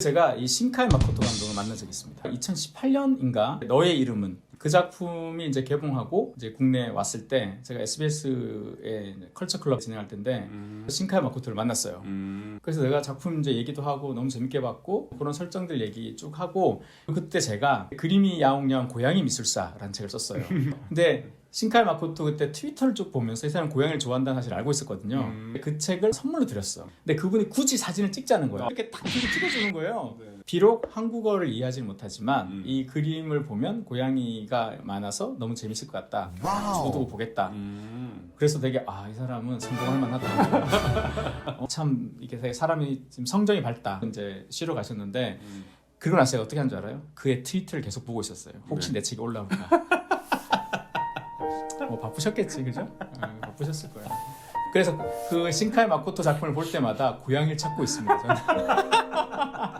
제가 이 신카이 마코토 감독을 만난 적이 있습니다. 2018년인가 너의 이름은 그 작품이 이제 개봉하고 이제 국내에 왔을 때 제가 SBS의 컬처 클럽 진행할 때인데 신카이 마코토를 만났어요. 음. 그래서 내가 작품 이제 얘기도 하고 너무 재밌게 봤고 그런 설정들 얘기 쭉 하고 그때 제가 그림이 야옹야옹 고양이 미술사라는 책을 썼어요. 근데 신카이 마코토 그때 트위터를 쭉 보면서 이 사람 고양이를 좋아한다는 사실을 알고 있었거든요. 음. 그 책을 선물로 드렸어. 근데 그분이 굳이 사진을 찍자는 거예요. 이렇게 딱 찍어주는 거예요. 네. 비록 한국어를 이해하지 못하지만 음. 이 그림을 보면 고양이가 많아서 너무 재밌을 것 같다. 저도 보겠다. 음. 그래서 되게 아 이 사람은 성공할 만하다. 어, 참 이게 되게 사람이 지금 성정이 밝다. 이제 쉬러 가셨는데 음. 그러고 나서 제가 어떻게 한 줄 알아요? 그의 트위터를 계속 보고 있었어요. 혹시 네. 내 책이 올라올까? 뭐 바쁘셨겠지, 그죠? 어, 바쁘셨을 거예요. 그래서 그 신카이 마코토 작품을 볼 때마다 고양이를 찾고 있습니다.